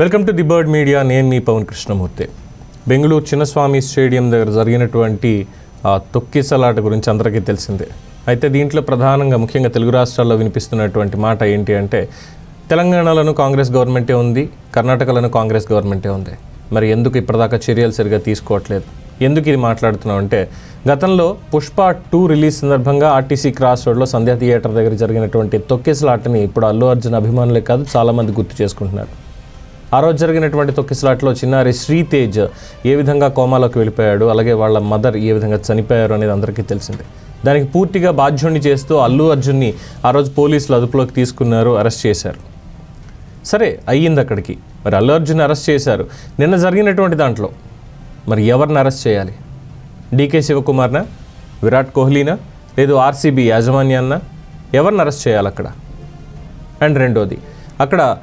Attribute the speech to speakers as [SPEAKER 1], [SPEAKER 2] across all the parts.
[SPEAKER 1] Welcome to the bird media. నేను మీ Pawan Krishnamurthy. Bengaluru Chinnaswamy stadium దగ్గర జరిగినటువంటి ఆ తొక్కిసలాట గురించి అందరికీ తెలిసిందే. అయితే దీంట్లో ప్రధానంగా ముఖ్యంగా తెలుగు రాష్ట్రాల్లో వినిపిస్తున్నటువంటి మాట ఏంటి అంటే తెలంగాణలోనూ కాంగ్రెస్ గవర్నమెంటే ఉంది కర్ణాటకలోనూ కాంగ్రెస్ గవర్నమెంటే ఉంది. మరి ఎందుకు ఇప్పటిదాకా చర్యలు సరిగా తీసుకోవట్లేదు? ఎందుకు ఇది మాట్లాడుతున్నాం అంటే గతంలో పుష్ప టూ రిలీజ్ సందర్భంగా ఆర్టీసీ క్రాస్ రోడ్లో సంధ్యా థియేటర్ దగ్గర జరిగినటువంటి తొక్కిసలాటని ఇప్పుడు అల్లు అర్జున్ అభిమానులే కాదు చాలామంది గుర్తు చేసుకుంటున్నారు. ఆ రోజు జరిగినటువంటి తొక్కిసలాట్లో చిన్నారి శ్రీతేజ్ ఏ విధంగా కోమాలోకి వెళ్ళిపోయాడు అలాగే వాళ్ళ మదర్ ఏ విధంగా చనిపోయారు అనేది అందరికీ తెలిసిందే. దానికి పూర్తిగా బాధ్యుణ్ణి చేస్తూ అల్లు అర్జున్ని ఆ రోజు పోలీసులు అదుపులోకి తీసుకున్నారు అరెస్ట్ చేశారు. సరే అయ్యింది అక్కడికి. మరి అల్లు అర్జున్ అరెస్ట్ చేశారు. నిన్న జరిగినటువంటి దాంట్లో మరి ఎవరిని అరెస్ట్ చేయాలి? డీకే శివకుమార్నా? విరాట్ కోహ్లీనా? లేదు ఆర్సీబీ యాజమాన్యాన్న? ఎవరిని అరెస్ట్ చేయాలి అక్కడ? అండ్ రెండోది అక్కడ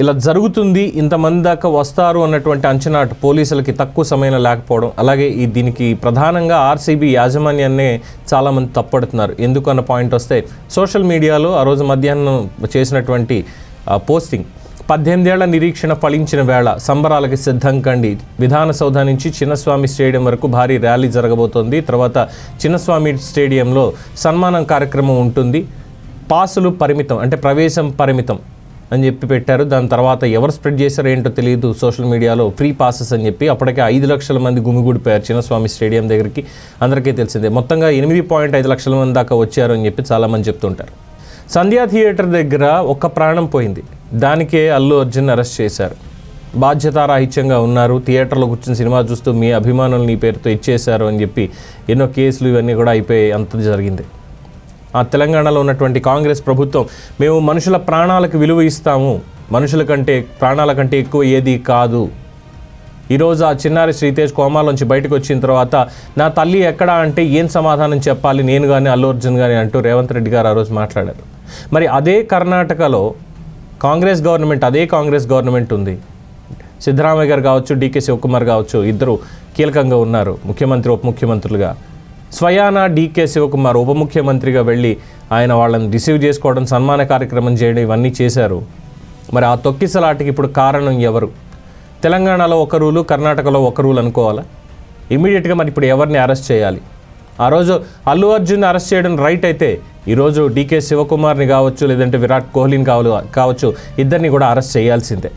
[SPEAKER 1] ఇలా జరుగుతుంది ఇంతమంది దాకా వస్తారు అన్నటువంటి అంచనా పోలీసులకి తక్కువ సమయం లేకపోవడం అలాగే ఈ దీనికి ప్రధానంగా ఆర్సీబీ యాజమాన్యాన్నే చాలామంది తప్పడుతున్నారు. ఎందుకు అన్న పాయింట్ వస్తే సోషల్ మీడియాలో ఆ రోజు మధ్యాహ్నం చేసినటువంటి పోస్టింగ్ పద్దెనిమిదేళ్ళ నిరీక్షణ ఫలించిన వేళ సంబరాలకి సిద్ధం కండి. విధాన సౌధ నుంచి చిన్నస్వామి స్టేడియం వరకు భారీ ర్యాలీ జరగబోతోంది. తర్వాత చిన్నస్వామి స్టేడియంలో సన్మానం కార్యక్రమం ఉంటుంది. పాసులు పరిమితం అంటే ప్రవేశం పరిమితం. అని చెప్పి పెట్టారు. దాని తర్వాత ఎవరు స్ప్రెడ్ చేశారో ఏంటో తెలియదు. సోషల్ మీడియాలో ఫ్రీ పాసెస్ అని చెప్పి అప్పటికే ఐదు లక్షల మంది గుమిగూడిపోయారు చిన్నస్వామి స్టేడియం దగ్గరికి. అందరికీ తెలిసిందే. మొత్తంగా ఎనిమిది పాయింట్ ఐదు లక్షల మంది దాకా వచ్చారు అని చెప్పి చాలామంది చెప్తుంటారు. సంధ్యా థియేటర్ దగ్గర ఒక్క ప్రాణం పోయింది. దానికే అల్లు అర్జున్ అరెస్ట్ చేశారు. బాధ్యతారాహిత్యంగా ఉన్నారు. థియేటర్లో కూర్చుని సినిమా చూస్తూ మీ అభిమానులు నీ పేరుతో ఇచ్చేశారు అని చెప్పి ఎన్నో కేసులు ఇవన్నీ కూడా అయిపోయి అంత జరిగింది. తెలంగాణలో ఉన్నటువంటి కాంగ్రెస్ ప్రభుత్వం మేము మనుషుల ప్రాణాలకు విలువ ఇస్తాము. మనుషుల కంటే ప్రాణాల కంటే ఎక్కువ ఏది కాదు. ఈరోజు ఆ చిన్నారి శ్రీతేజ్ కోమాలోంచి బయటకు వచ్చిన తర్వాత నా తల్లి ఎక్కడా అంటే ఏం సమాధానం చెప్పాలి? నేను కానీ అల్లు అర్జున్ కానీ అంటూ రేవంత్ రెడ్డి గారు ఆ రోజు మాట్లాడారు. మరి అదే కర్ణాటకలో కాంగ్రెస్ గవర్నమెంట్ అదే కాంగ్రెస్ గవర్నమెంట్ ఉంది. సిద్ధరామయ్య గారు కావచ్చు డీకే శివకుమార్ కావచ్చు ఇద్దరు కీలకంగా ఉన్నారు. ముఖ్యమంత్రి ఉప ముఖ్యమంత్రులుగా. స్వయానా డీకే శివకుమార్ ఉప ముఖ్యమంత్రిగా వెళ్ళి ఆయన వాళ్ళని రిసీవ్ చేసుకోవడం సన్మాన కార్యక్రమం చేయడం ఇవన్నీ చేశారు. మరి ఆ తొక్కిసలాటికి ఇప్పుడు కారణం ఎవరు? తెలంగాణలో ఒక రూలు కర్ణాటకలో ఒక రూల్ అనుకోవాలా? ఇమీడియట్గా మరి ఇప్పుడు ఎవరిని అరెస్ట్ చేయాలి? ఆ రోజు అల్లు అర్జున్ అరెస్ట్ చేయడం రైట్ అయితే ఈరోజు డీకే శివకుమార్ని కావచ్చు లేదంటే విరాట్ కోహ్లీని కావాలి కావచ్చు ఇద్దరిని కూడా అరెస్ట్ చేయాల్సిందే.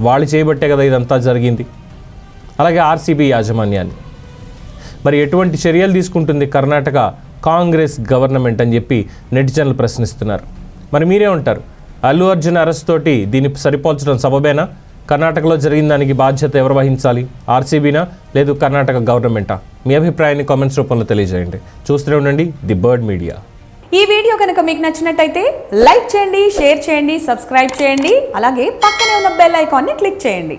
[SPEAKER 1] వాళ్ళు చేయబట్టే కదా ఇదంతా జరిగింది. అలాగే ఆర్సీబీ యాజమాన్యాన్ని. మరి ఎటువంటి చర్యలు తీసుకుంటుంది కర్ణాటక కాంగ్రెస్ గవర్నమెంట్ అని చెప్పి నెటిజన్లు ప్రశ్నిస్తున్నారు. మరి మీరే ఉంటారు అల్లు అర్జున్ అరెస్ట్ తోటి దీన్ని సరిపోల్చడం సబబేనా? కర్ణాటకలో జరిగిన దానికి బాధ్యత ఎవరు వహించాలి? ఆర్సీబీనా? లేదు కర్ణాటక గవర్నమెంటా? మీ అభిప్రాయాన్ని కామెంట్స్ రూపంలో తెలియజేయండి. చూస్తూనే ఉండండి ది బర్డ్ మీడియా.
[SPEAKER 2] ఈ వీడియో కనుక మీకు నచ్చినట్టయితే లైక్ చేయండి షేర్ చేయండి సబ్స్క్రైబ్ చేయండి అలాగే పక్కనే ఉన్న బెల్ ఐకాన్ని క్లిక్ చేయండి.